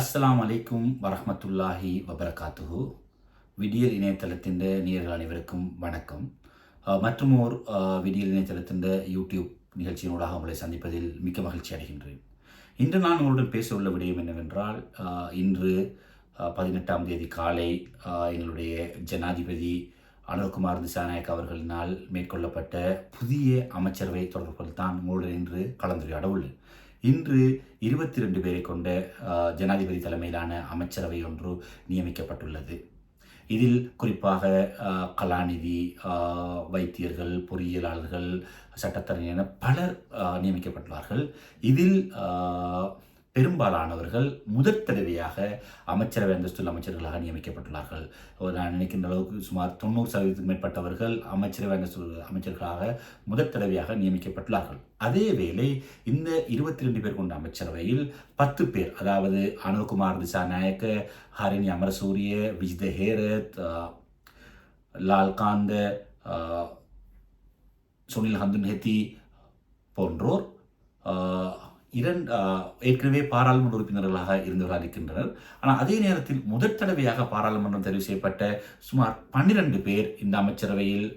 அஸ்ஸலாமு அலைக்கும் வரஹ்மத்துல்லாஹி வபரகாத்துஹு. விடியல் இணையதளத்தின் நேயர்கள் அனைவருக்கும் வணக்கம். மற்றுமோர் மற்றும் ஓர் விடியல் இணையதளத்தின் யூடியூப் நிகழ்ச்சியினூடாக உங்களை சந்திப்பதில் மிக்க மகிழ்ச்சி அடைகின்றேன். இன்று நான் உங்களுடன் பேச உள்ள விடயம் என்னவென்றால் இன்று பதினெட்டாம் தேதி காலை எங்களுடைய ஜனாதிபதி அனுர்குமார் திசாநாயக் அவர்களினால் மேற்கொள்ளப்பட்ட புதிய அமைச்சரவை தொடர்புகள் தான் உங்களுடன் இன்று கலந்துரையாட உள்ளேன் இன்று இருபத்தி ரெண்டு பேரை கொண்ட ஜனாதிபதி தலைமையிலான அமைச்சரவை ஒன்று நியமிக்கப்பட்டுள்ளது. இதில் குறிப்பாக கலாநிதி வைத்தியர்கள் பொறியியலாளர்கள் சட்டத்தரணி என பலர் நியமிக்கப்பட்டுள்ளார்கள். இதில் பெரும்பாலானவர்கள் முதற் தடவையாக அமைச்சரவை அந்தஸ்துள்ள அமைச்சர்களாக நியமிக்கப்பட்டுள்ளார்கள். நான் நினைக்கின்ற அளவுக்கு சுமார் தொண்ணூறு சதவீதத்துக்கு மேற்பட்டவர்கள் அமைச்சரவை அந்தஸ்து அமைச்சர்களாக முதற் தடவையாக நியமிக்கப்பட்டுள்ளார்கள். அதே வேளை இந்த இருபத்தி ரெண்டு பேர் கொண்ட அமைச்சரவையில் பத்து பேர் அதாவது அனுகுமார் திசாநாயக்க ஹரிணி அமரசூரிய விஜித ஹேரத் லால்காந்த சுனில் சுனில் ஹந்துன்ஹெத்தி போன்றோர் இரண்டு ஏற்கனவே பாராளுமன்ற உறுப்பினர்களாக இருந்தவர்களாக இருக்கின்றனர். ஆனால் அதே நேரத்தில் முதற் தடவையாக பாராளுமன்றம் தெரிவு செய்யப்பட்ட சுமார் பன்னிரண்டு பேர் இந்த அமைச்சரவையில்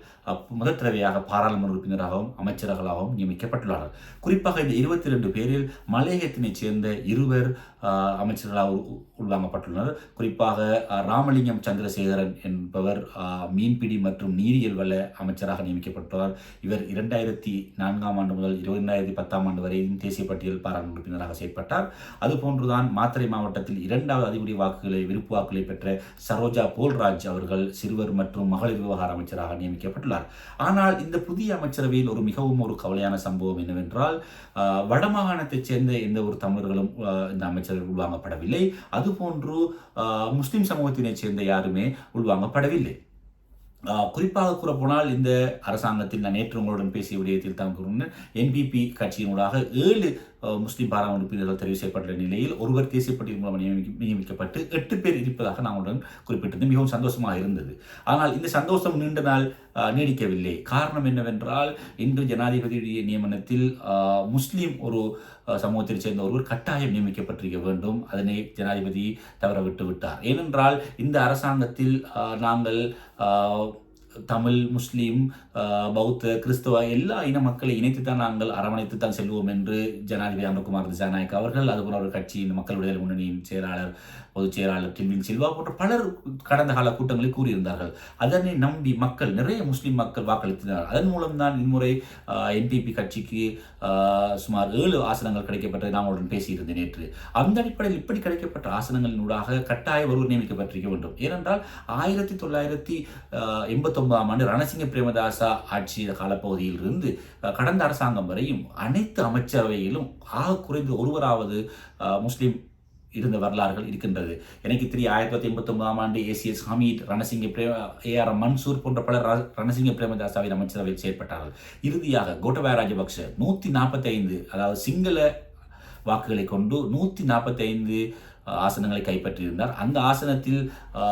முதல் தடவையாக பாராளுமன்ற உறுப்பினராகவும் அமைச்சர்களாகவும் நியமிக்கப்பட்டுள்ளார்கள். குறிப்பாக இந்த இருபத்தி ரெண்டு பேரில் மலையகத்தினைச் சேர்ந்த இருவர் அமைச்சர்களாக உ- உள்வாங்கப்பட்டுள்ளனர் குறிப்பாக ராமலிங்கம் சந்திரசேகரன் என்பவர் மீன்பிடி மற்றும் நீரியல் வள அமைச்சராக நியமிக்கப்பட்டார் இவர் இரண்டாயிரத்தி நான்காம் ஆண்டு முதல் இரண்டாயிரத்தி பத்தாம் ஆண்டு வரை தேசிய பட்டியல் பாராளுமன்ற உறுப்பினராக செயற்பட்டார். அதுபோன்றுதான் மாத்திரை மாவட்டத்தில் இரண்டாவது அதிபடி வாக்குகளை விருப்பு வாக்குகளை பெற்ற சரோஜா போல்ராஜ் அவர்கள் சிறுவர் மற்றும் மகளிர் விவகார அமைச்சராக நியமிக்கப்பட்டுள்ளார். ஆனால் இந்த புதிய அமைச்சரவையில் ஒரு மிகவும் ஒரு கவலையான சம்பவம் என்னவென்றால் வடமாகாணத்தைச் சேர்ந்த எந்த ஒரு தமிழர்களும் இந்த அமைச்சரவை உள்வாங்கப்படவில்லை. அதுபோன்று ஆஹ், முஸ்லிம் சமூகத்தினைச் சேர்ந்த யாருமே உள்வாங்கப்படவில்லை. ஆஹ், குறிப்பாக கூறப்போனால் இந்த அரசாங்கத்தில் நான் நேற்று உங்களுடன் பேசிய விடயத்தில் தான் கூறினேன் என்பிபி கட்சியினூடாக ஏழு முஸ்லீம் பாராளுமன்ற உறுப்பினர்கள் தெரிவு செய்யப்பட்ட நிலையில் ஒருவர் தேசிய பட்டியல் மூலம் நியமிக்கப்பட்டு எட்டு பேர் இருப்பதாக நான் குறிப்பிட்டது மிகவும் சந்தோஷமாக இருந்தது. ஆனால் இந்த சந்தோஷம் நீண்ட நாள் நீடிக்கவில்லை. காரணம் என்னவென்றால் இன்று ஜனாதிபதியுடைய நியமனத்தில் முஸ்லீம் ஒரு சமூகத்தைச் சேர்ந்த ஒருவர் கட்டாயம் நியமிக்கப்பட்டிருக்க வேண்டும். அதனை ஜனாதிபதி தவற விட்டு விட்டார். ஏனென்றால் இந்த அரசாங்கத்தில் நாங்கள் தமிழ் முஸ்லீம் பௌத்த கிறிஸ்தவ எல்லா இன மக்களை இணைத்து தான் நாங்கள் அரவணைத்து தான் செல்வோம் என்று ஜனாதிபதி அமர்குமார் திசாநாயக் அவர்கள் அதுபோல் அவர் கட்சியின் மக்கள் விடுதலை முன்னணியின் செயலாளர் பொதுச் செயலாளர் டில்வின் சில்வா போன்ற பலர் கடந்த கால கூட்டங்களில் கூறியிருந்தார்கள். அதனை நம்பி மக்கள் நிறைய முஸ்லீம் மக்கள் வாக்களித்தனர். அதன் மூலம்தான் இம்முறை என்பிபி கட்சிக்கு ஆஹ், சுமார் ஏழு ஆசனங்கள் கிடைக்கப்பட்டது நான் உடன் பேசியிருந்தேன் நேற்று. அந்த அடிப்படையில் இப்படி கிடைக்கப்பட்ட ஆசனங்களினூடாக கட்டாய ஒருவர் நியமிக்கப்பட்டிருக்க வேண்டும். ஏனென்றால் ஆயிரத்தி தொள்ளாயிரத்தி எண்பத்தொன்பதாம் ஆண்டு ரணசிங்க பிரேமதாசா ஆட்சி காலப்பகுதியில் இருந்து கடந்த அரசாங்கம் வரையும் அனைத்து அமைச்சரவையிலும் ஆக குறைந்து ஒருவராவது முஸ்லீம் இருந்த வரலாறுகள் இருக்கின்றது. எனக்கு தெரிய ஆயிரத்தி தொள்ளாயிரத்தி எண்பத்தி ஒன்பதாம் ஆண்டு A C S Hameed Ranasinghe Prema A R Mansoor போன்ற பலர் ர- ரணசிங்க பிரேமதாசாவின் அமைச்சரவையில் செயற்பட்டார்கள். இறுதியாக கோட்டபாய ராஜபக்ஷ நூற்றி நாற்பத்தைந்து அதாவது சிங்கள வாக்குகளை கொண்டு நூற்றி நாற்பத்தைந்து ஆசனங்களை கைப்பற்றியிருந்தார். அந்த ஆசனத்தில்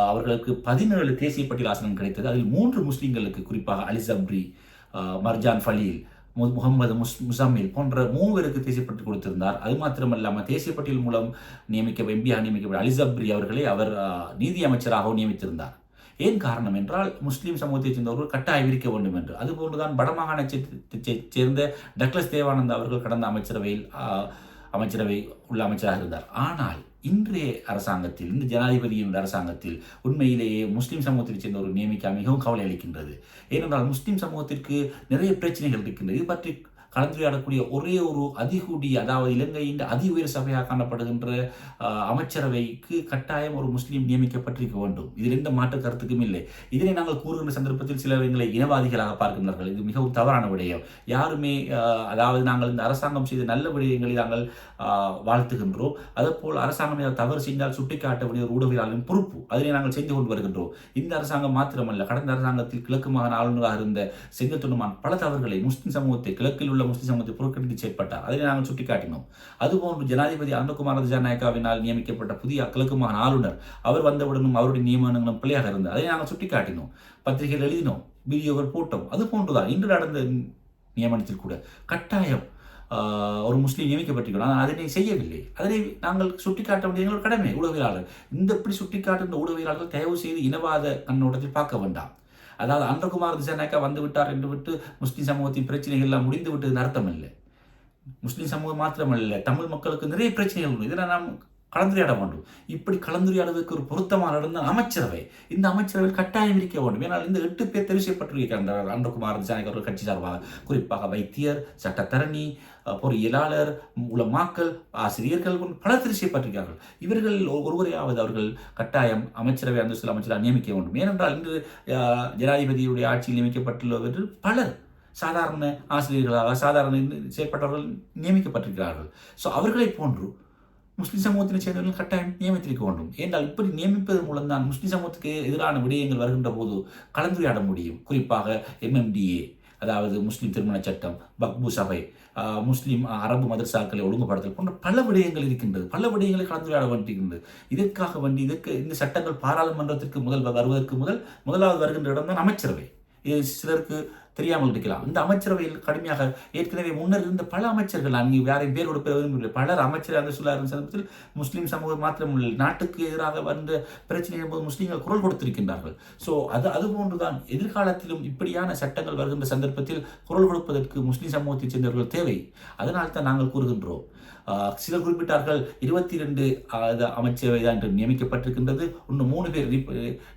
அவர்களுக்கு பதினேழு தேசிய பட்டியல் ஆசனம் கிடைத்தது. அதில் மூன்று முஸ்லீம்களுக்கு குறிப்பாக அலி சப்ரி மர்ஜான் ஃபலீல் முகமது முஸ் முசாமில் போன்ற மூவருக்கு தேசியப்பட்டு கொடுத்திருந்தார். அது மாத்திரமல்லாமல் தேசிய பட்டியல் மூலம் நியமிக்க எம்பியாக நியமிக்கப்பட்ட அலிசப்ரி அவர்களை அவர் நீதி அமைச்சராகவும் நியமித்திருந்தார். ஏன் காரணம் என்றால் முஸ்லீம் சமூகத்தைச் சேர்ந்தவர்கள் கட்டாய விரிக்க வேண்டும் என்று. அதுபோன்றுதான் வடமாகாணத்தை சேர்ந்த டக்ளஸ் தேவானந்தா அவர்கள் கடந்த அமைச்சரவையில் அமைச்சரவை உள்ள அமைச்சராக இருந்தார். ஆனால் இன்றைய அரசாங்கத்தில் இந்த ஜனாதிபதியின் அரசாங்கத்தில் உண்மையிலேயே முஸ்லீம் சமூகத்தைச் சேர்ந்த ஒரு நியமிக்க மிகவும் கவலை அளிக்கின்றது. ஏனென்றால் முஸ்லீம் சமூகத்திற்கு நிறைய பிரச்சனைகள் இருக்கின்றது. இது பற்றி கலந்துரையாடக்கூடிய ஒரே ஒரு அதிகூடி அதாவது இலங்கையின் அதி உயர் சபையாக காணப்படுகின்ற அமைச்சரவைக்கு கட்டாயம் ஒரு முஸ்லீம் நியமிக்கப்பட்டிருக்க வேண்டும். இதில் எந்த மாற்று கருத்துக்கும் இல்லை. இதனை நாங்கள் கூறுகின்ற சந்தர்ப்பத்தில் சிலர் எங்களை இனவாதிகளாக பார்க்கின்றார்கள். இது மிகவும் தவறான விடயம். யாருமே அதாவது நாங்கள் இந்த அரசாங்கம் செய்த நல்ல விடயங்களை நாங்கள் வாழ்த்துகின்றோம். அதேபோல் அரசாங்கம் ஏதாவது தவறு செய்தால் சுட்டிக்காட்ட வேண்டிய ஒரு ஊடகவியலாளரின் பொறுப்பு. அதனை நாங்கள் செய்து கொண்டு வருகின்றோம். இந்த அரசாங்கம் மாத்திரமல்ல. கடந்த அரசாங்கத்தில் கிழக்கு மாகாண ஆளுநராக இருந்த செங்கத்துணுமான் பல தவறுகளை முஸ்லிம் சமூகத்தை கிழக்கில் உள்ள முஸ்லிம் சமூகத்தை புறக்கணித்து செயற்பட்டார். அதை நாங்கள் சுட்டிக்காட்டினோம். அதுபோன்று ஜனாதிபதி அனந்தகுமார் திசாநாயக்காவினால் நியமிக்கப்பட்ட புதிய கிழக்கு ஆளுநர் அவர் வந்தவுடனும் அவருடைய நியமனங்களும் பிள்ளையாக இருந்தது. அதை நாங்கள் சுட்டிக்காட்டினோம். பத்திரிகைகள் எழுதினோம் வீடியோகள் போட்டோம். அது போன்றுதான். இன்று நடந்த நியமனத்தில் கூட கட்டாயம் ஒரு முஸ்லீம் நியமிக்கப்பட்டிருக்கிறோம் ஆனால் அதனை செய்யவில்லை. அதனை நாங்கள் சுட்டிக்காட்ட வேண்டிய எங்களோட கடமை. ஊடகவியலாளர் இந்த இப்படி சுட்டிக்காட்டுகின்ற ஊடகவியலாளர்கள் தயவு செய்து இனவாத கண்ணோட்டத்தில் பார்க்க வேண்டாம். அதாவது அன்றகுமார் திசாநாயக்கா வந்து விட்டார் என்று விட்டு முஸ்லீம் சமூகத்தின் பிரச்சனைகள் எல்லாம் முடிந்து விட்டது அர்த்தம் இல்லை முஸ்லீம் சமூகம் மாத்திரமல்ல தமிழ் மக்களுக்கு நிறைய பிரச்சனைகள் உண்டு. இதில் நாம் கலந்துரையாட வேண்டும். இப்படி கலந்துரையாடுவதற்கு ஒரு பொருத்தமான இடம் தான் அமைச்சரவை. இந்த அமைச்சரவை கட்டாயம் இருக்க வேண்டும். ஏன்னால் இந்த எட்டு பேர் தெரிவு செய்யப்பட்டிருக்கிறார் அன்றகுமார் திசாநாயக் அவர்கள் கட்சி சார்பாக. குறிப்பாக வைத்தியர் சட்டத்தரணி பொறியியலாளர் உலமாக்கல் ஆசிரியர்கள் பல பலர் இவர்கள் ஒருவரையாவது அவர்கள் கட்டாயம் அமைச்சரவை அந்தஸ்தில் அமைச்சராக நியமிக்க வேண்டும். ஏனென்றால் இன்று ஜனாதிபதியுடைய ஆட்சியில் நியமிக்கப்பட்டுள்ளவர்கள் பலர் சாதாரண ஆசிரியர்களாக சாதாரண செயற்பட்டவர்கள் நியமிக்கப்பட்டிருக்கிறார்கள். ஸோ அவர்களை போன்று முஸ்லிம் சமூகத்தினை சேர்ந்தவர்கள் கட்டாயம் நியமித்திருக்க வேண்டும். ஏனென்றால் இப்படி நியமிப்பதன் மூலம் தான் முஸ்லிம் சமூகத்துக்கு எதிரான விடயங்கள் வருகின்ற போது கலந்துரையாட முடியும். குறிப்பாக எம்எம்டிஏ அதாவது முஸ்லிம் திருமண சட்டம் பக்பு சபை ஆஹ், அரபு மதரசாக்களை ஒழுங்குபடுத்தல் போன்ற பல விடயங்கள் இருக்கின்றது. பல விடயங்களை கலந்துரையாட வேண்டியிருக்கின்றது. இதற்காக வேண்டி இதற்கு இந்த சட்டங்கள் பாராளுமன்றத்திற்கு முதல் வருவதற்கு முதல் முதலாவது வருகின்ற இடம் தான் அமைச்சரவை. இது சிலருக்கு தெரியாமல் இருக்கலாம். இந்த அமைச்சரவையில் கடுமையாக ஏற்கனவே முன்னர் இருந்த பல அமைச்சர்கள் அங்கே யாரையும் பேர் கொடுப்ப விரும்பவில்லை பலர் அமைச்சர் அந்த சொல்லாத சந்தர்ப்பத்தில் முஸ்லீம் சமூகம் மாத்திரமில்லை நாட்டுக்கு எதிராக வந்த பிரச்சனை போது முஸ்லீம்கள் குரல் கொடுத்திருக்கின்றார்கள். ஸோ அது அதுபோன்றுதான் எதிர்காலத்திலும் இப்படியான சட்டங்கள் வருகின்ற சந்தர்ப்பத்தில் குரல் கொடுப்பதற்கு முஸ்லீம் சமூகத்தைச் சேர்ந்தவர்கள் தேவை. அதனால் தான் நாங்கள் கூறுகின்றோம் சிலர் குறிப்பிட்டார்கள் இருபத்தி ரெண்டு அமைச்சரவை தான் என்று நியமிக்கப்பட்டிருக்கின்றது. இன்னும் மூணு பேர்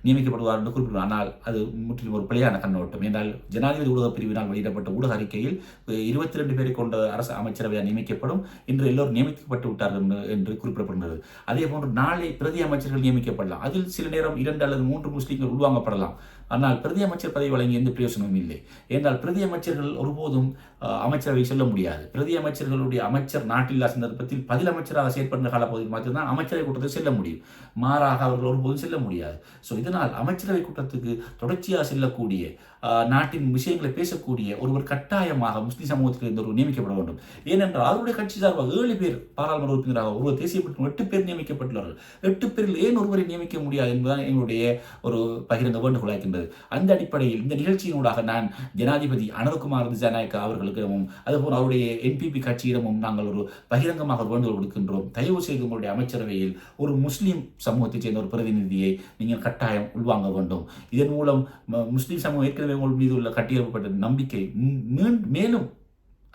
நியமிக்கப்படுவார் என்று குறிப்பிட்டார் ஆனால் அது முற்றிலும் ஒரு பிழையான கண்ணோட்டம். என்றால் ஜனாதிபதி ஊடக பிரிவினால் வெளியிடப்பட்ட ஊடக அறிக்கையில் இருபத்தி ரெண்டு பேரை கொண்ட அரசு அமைச்சரவையாக நியமிக்கப்படும். இன்று எல்லோரும் நியமிக்கப்பட்டு விட்டார்கள் என்று- என்று குறிப்பிடப்படுகிறது. அதே போன்று நாளை பிரதி அமைச்சர்கள் நியமிக்கப்படலாம். அதில் சில நேரம் இரண்டு அல்லது மூன்று முஸ்லீம்கள் உள்வாங்கப்படலாம். ஆனால் பிரதி அமைச்சர் பதவி வழங்கிய எந்த பிரயோசனமும் இல்லை. என்றால் பிரதி அமைச்சர்கள் ஒருபோதும் அமைச்சரவை செல்ல முடியாது. பிரதி அமைச்சர்களுடைய அமைச்சர் நாட்டில்லா சந்தர்ப்பத்தில் பதில் அமைச்சராக செயற்படுகிற காலப்பகுதியில் மட்டும்தான் அமைச்சரவை கூட்டத்தில் செல்ல முடியும். மாறாக அவர்கள் ஒருபோதும் செல்ல முடியாது. ஸோ இதனால் அமைச்சரவை கூட்டத்துக்கு தொடர்ச்சியாக செல்லக்கூடிய நாட்டின் விஷயங்களை பேசக்கூடிய ஒருவர் கட்டாயமாக முஸ்லிம் சமூகத்திலிருந்து ஒரு நியமிக்கப்பட வேண்டும். ஏனென்றால் அவருடைய கட்சி சார்பாக ஏழு பேர் பாராளுமன்ற உறுப்பினராக ஒருவர் தேசிய எட்டு பேர் நியமிக்கப்பட்டுள்ளார்கள். எட்டு பேரில் ஏன் ஒருவரை நியமிக்க முடியாது என்பதுதான் எங்களுடைய ஒரு பகிரங்க வேண்டுகோளாக இருக்கின்றது. அந்த அடிப்படையில் இந்த நிகழ்ச்சியினூடாக நான் ஜனாதிபதி அனுர்குமார் திசாநாயக்கா அவர்களுக்கிடமும் அதுபோல் அவருடைய என்பிபி கட்சியிடமும் நாங்கள் ஒரு பகிரங்கமாக ஒரு வேண்டுகோள் கொடுக்கின்றோம் தயவு செய்து உங்களுடைய அமைச்சரவையில் ஒரு முஸ்லீம் சமூகத்தைச் சேர்ந்த ஒரு பிரதிநிதியை நீங்கள் கட்டாயம் உள்வாங்க வேண்டும். இதன் மூலம் முஸ்லீம் சமூகம் ஏற்கனவே உங்கள் மீது உள்ள கட்டியெழுப்பப்பட்ட நம்பிக்கை மேலும்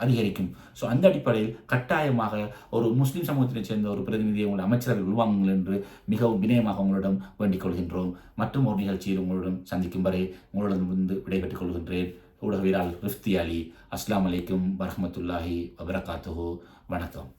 அதிகரிக்கும். ஸோ அந்த அடிப்படையில் கட்டாயமாக ஒரு முஸ்லீம் சமூகத்தினை சேர்ந்த ஒரு பிரதிநிதியை உங்கள் அமைச்சரவை உள்வாங்குங்கள் என்று மிகவும் வினயமாக உங்களிடம் வேண்டிக் கொள்கின்றோம். மற்றும் ஒரு நிகழ்ச்சியில் உங்களுடன் சந்திக்கும் வரை உங்களுடன் இருந்து விடைபெற்றுக் கொள்கின்றேன். ஊடகவியலாளர் ரிஃப்தி அலி. அஸ்லாம் அலைக்கும் வரமத்துல்லாஹி வபரகாத்துஹு. வணக்கம்.